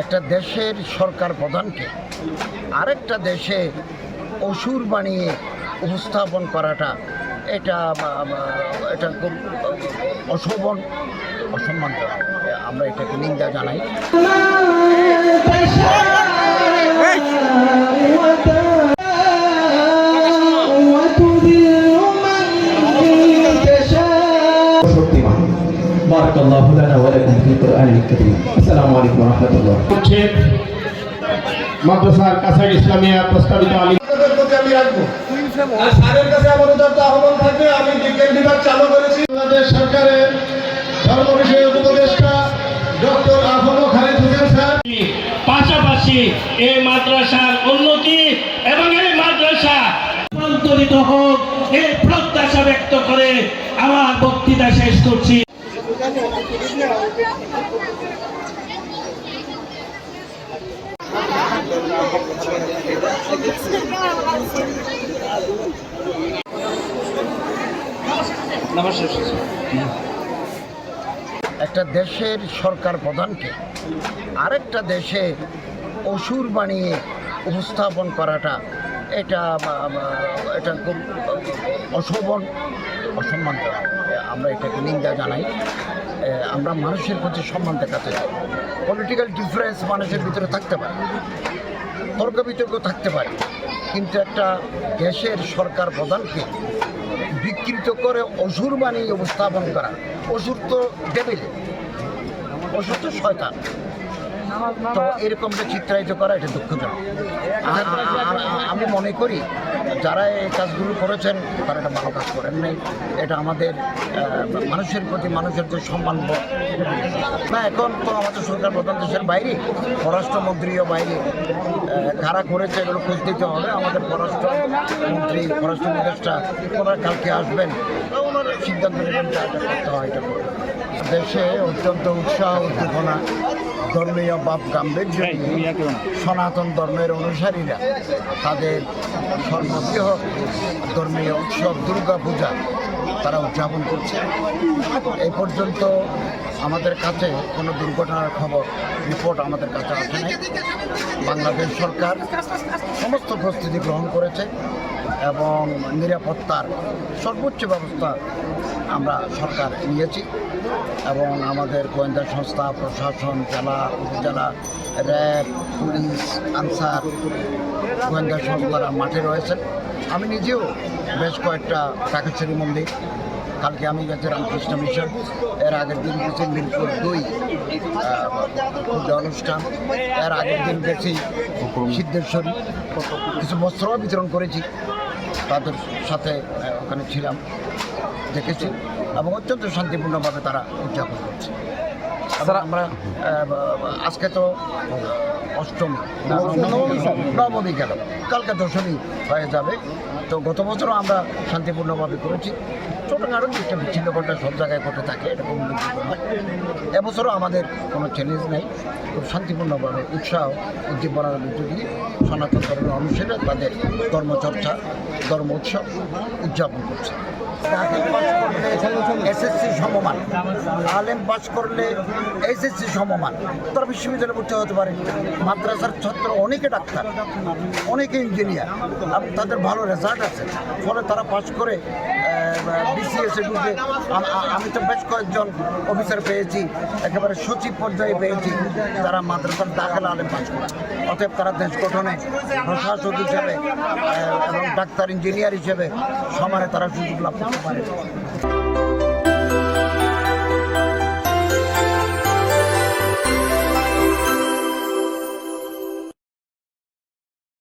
একটা দেশের সরকার প্রধানকে আরেকটা দেশে অসুর বানিয়ে উপস্থাপন করাটা, এটা এটা খুব অশোভন অসম্মান আমরা এটাকে নিন্দা জানাই। بارك الله لنا ولكم في القرآن الكريم السلام عليكم ورحمة الله হচ্ছে মাদ্রাসার কাছাড় ইসলামিয়া প্রস্তাবিত আলী আপনাদের প্রতি আমি রাখবো আর স্যারের কাছে আমাদের একটা আহ্বান থাকবে আমি বিজ্ঞান বিভাগ চালু করেছি বাংলাদেশ সরকারের ধর্ম বিষয়ক উপদেষ্টা ডক্টর আহমদ খালিদ হোসেন স্যার পাশাপাশি এই মাদ্রাসার উন্নতি এবং এই মাদ্রাসা রূপান্তরিত হোক এই প্রত্যাশা ব্যক্ত করে আমার বক্তৃতা শেষ করছি একটা দেশের সরকার প্রধানকে আরেকটা দেশে অসুর বানিয়ে উপস্থাপন করাটা এটা এটা খুব অশোভন। অসম্মান আমরা এটাকে নিন্দা জানাই। আমরা মানুষের প্রতি সম্মান দেখাতে চাই পলিটিক্যাল ডিফারেন্স মানুষের ভিতরে থাকতে পারে। তর্ক বিতর্ক থাকতে পারে। কিন্তু একটা দেশের সরকার প্রধানকে বিকৃত করে অসুর বানিয়ে উপস্থাপন করা, অসুর তো ডেবিল অসুর তো শয়তান। তো এরকমটা চিত্রায়িত করা এটা দুঃখজনক। আমি মনে করি, যারা এই কাজগুলো করেছেন, তারা এটা ভালো কাজ করেন নাই। এটা আমাদের মানুষের প্রতি মানুষের যে সম্মান না, এখন তো আমাদের সরকার প্রধান দেশের বাইরে, পররাষ্ট্রমন্ত্রীও বাইরে কারা করেছে, এগুলো খোঁজ দিতে হবে। আমাদের পররাষ্ট্রমন্ত্রী, পররাষ্ট্র উপদেষ্টা, ওনারা কালকে আসবেন। ওনারা সিদ্ধান্ত নেবেন এটা করতে হয়, এটা। দেশে অত্যন্ত উৎসাহ উদ্দীপনা ধর্মীয় বাপ গাম্ভীর্য সনাতন ধর্মের অনুসারীরা তাদের সর্ববৃহৎ ধর্মীয় উৎসব দুর্গা পূজা তারা উদযাপন করছে। এই পর্যন্ত আমাদের কাছে কোনো দুর্ঘটনার খবর রিপোর্ট আমাদের কাছে আসে নাই। বাংলাদেশ সরকার সমস্ত প্রস্তুতি গ্রহণ করেছে এবং নিরাপত্তার সর্বোচ্চ ব্যবস্থা আমরা সরকার নিয়েছি এবং আমাদের গোয়েন্দা সংস্থা, প্রশাসন, জেলা, উপজেলা, র্যাব, পুলিশ, আনসার, গোয়েন্দা সংস্থারা মাঠে রয়েছেন। আমি নিজেও বেশ কয়েকটা কাকেশ্বরী মন্দির কালকে আমি গেছি রামকৃষ্ণ মিশন। এর আগের দিন গেছি মিরপুর দুই পূজা অনুষ্ঠান। এর আগের দিন গেছি সিদ্ধেশ্বরী। কিছু বস্ত্র বিতরণ করেছি। তাদের সাথে ওখানে ছিলাম দেখেছি এবং অত্যন্ত শান্তিপূর্ণভাবে তারা উদযাপন করছে। এবং আমরা আজকে তো অষ্টমী, নবমী গেল। কালকে দশমী হয়ে যাবে। তো গত বছরও আমরা শান্তিপূর্ণভাবে করেছি। ছোটোখাটো একটা বিচ্ছিন্ন ঘটনা সব জায়গায় ঘটে থাকে এরকম এবছরও আমাদের কোনো চ্যালেঞ্জ নেই। খুব শান্তিপূর্ণভাবে উৎসাহ, উদ্দীপনার মধ্য দিয়ে সনাতন ধর্মের অনুসারে তাদের ধর্মচর্চা, ধর্ম উৎসব উদযাপন করছে। এসএসসি সমমান। আলেম পাস করলে এসএসসি সমমান। তারা বিশ্ববিদ্যালয়ে ভর্তি হতে পারে। মাদ্রাসার ছাত্র অনেকে ডাক্তার, অনেকে ইঞ্জিনিয়ার এবং তাদের ভালো রেজাল্ট আছে। ফলে তারা পাস করে বিসিএসে ঢুকে। আম- আমি তো বেশ কয়েকজন অফিসার পেয়েছি। একেবারে সচিব পর্যায়ে পেয়েছি। তারা মাদ্রাসার দাখেলা আলেম পাস করে। অতএব তারা দেশ গঠনে প্রশাসক হিসেবে এবং ডাক্তার ইঞ্জিনিয়ার হিসেবে সমানে তারা সুযোগ লাভ করতে পারে।